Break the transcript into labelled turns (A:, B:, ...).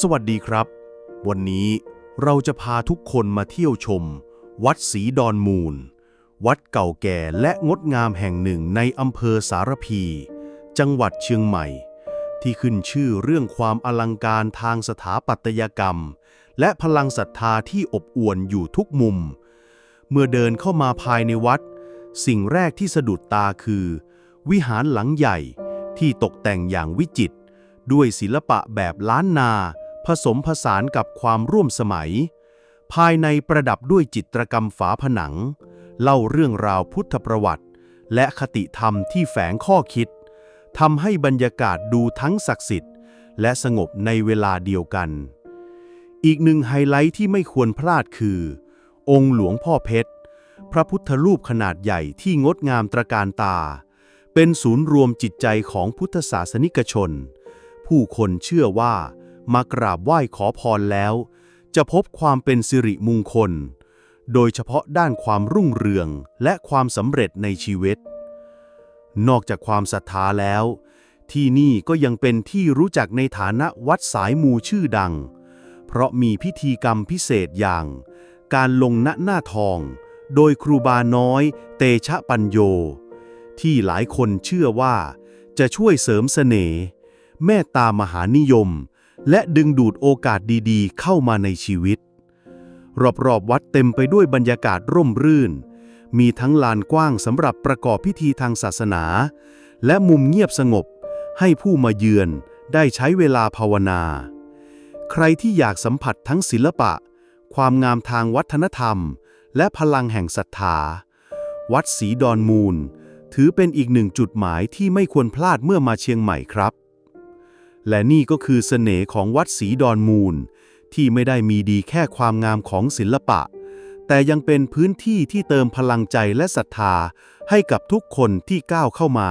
A: สวัสดีครับ วันนี้เราจะพาทุกคนมาเที่ยวชม วัดศรีดอนมูล วัดเก่าแก่และงดงามแห่งหนึ่งในอำเภอสารพี จังหวัดเชียงใหม่ ที่ขึ้นชื่อเรื่องความอลังการทางสถาปัตยกรรม และพลังศรัทธาที่อบอวลอยู่ทุกมุม เมื่อเดินเข้ามาภายในวัด สิ่งแรกที่สะดุดตาคือ วิหารหลังใหญ่ที่ตกแต่งอย่างวิจิตร ด้วยศิลปะแบบล้านนา ผสมผสานกับความร่วมสมัย ภายในประดับด้วยจิตรกรรมฝาผนัง เล่าเรื่องราวพุทธประวัติ และคติธรรมที่แฝงข้อคิดทำให้บรรยากาศดูทั้งศักดิ์สิทธิ์ และสงบในเวลาเดียวกัน อีกหนึ่งไฮไลท์ที่ไม่ควรพลาดคือ องค์หลวงพ่อเพชร พระพุทธรูปขนาดใหญ่ที่งดงามตระการตา เป็นศูนย์รวมจิตใจของพุทธศาสนิกชน ผู้คนเชื่อว่ามากราบไหว้ขอพรแล้ว จะพบความเป็นสิริมงคล โดยเฉพาะด้านความรุ่งเรืองและความสำเร็จในชีวิต นอกจากความศรัทธาแล้ว ที่นี่ก็ยังเป็นที่รู้จักในฐานะวัดสายมูชื่อดัง เพราะมีพิธีกรรมพิเศษอย่าง การลงณหน้าทอง โดยครูบาน้อย เตชะปัญโย ที่หลายคนเชื่อว่าจะช่วยเสริมเสน่ห์ เมตตามหานิยม และดึงดูดโอกาสดีๆ เข้ามาในชีวิต รอบๆวัดเต็มไปด้วยบรรยากาศร่มรื่น มีทั้งลานกว้างสำหรับประกอบพิธีทางศาสนา และมุมเงียบสงบ ให้ผู้มาเยือนได้ใช้เวลาภาวนา ใครที่อยากสัมผัสทั้งศิลปะ ความงามทางวัฒนธรรม และพลังแห่งศรัทธา วัดศรีดอนมูล ถือเป็นอีกหนึ่งจุดหมายที่ไม่ควรพลาดเมื่อมาเชียงใหม่ครับ และนี่ก็คือเสน่ห์ของวัดศรีดอนมูล ที่ไม่ได้มีดีแค่ความงามของศิลปะ แต่ยังเป็นพื้นที่ที่เติมพลังใจและศรัทธาให้กับทุกคนที่ก้าวเข้ามา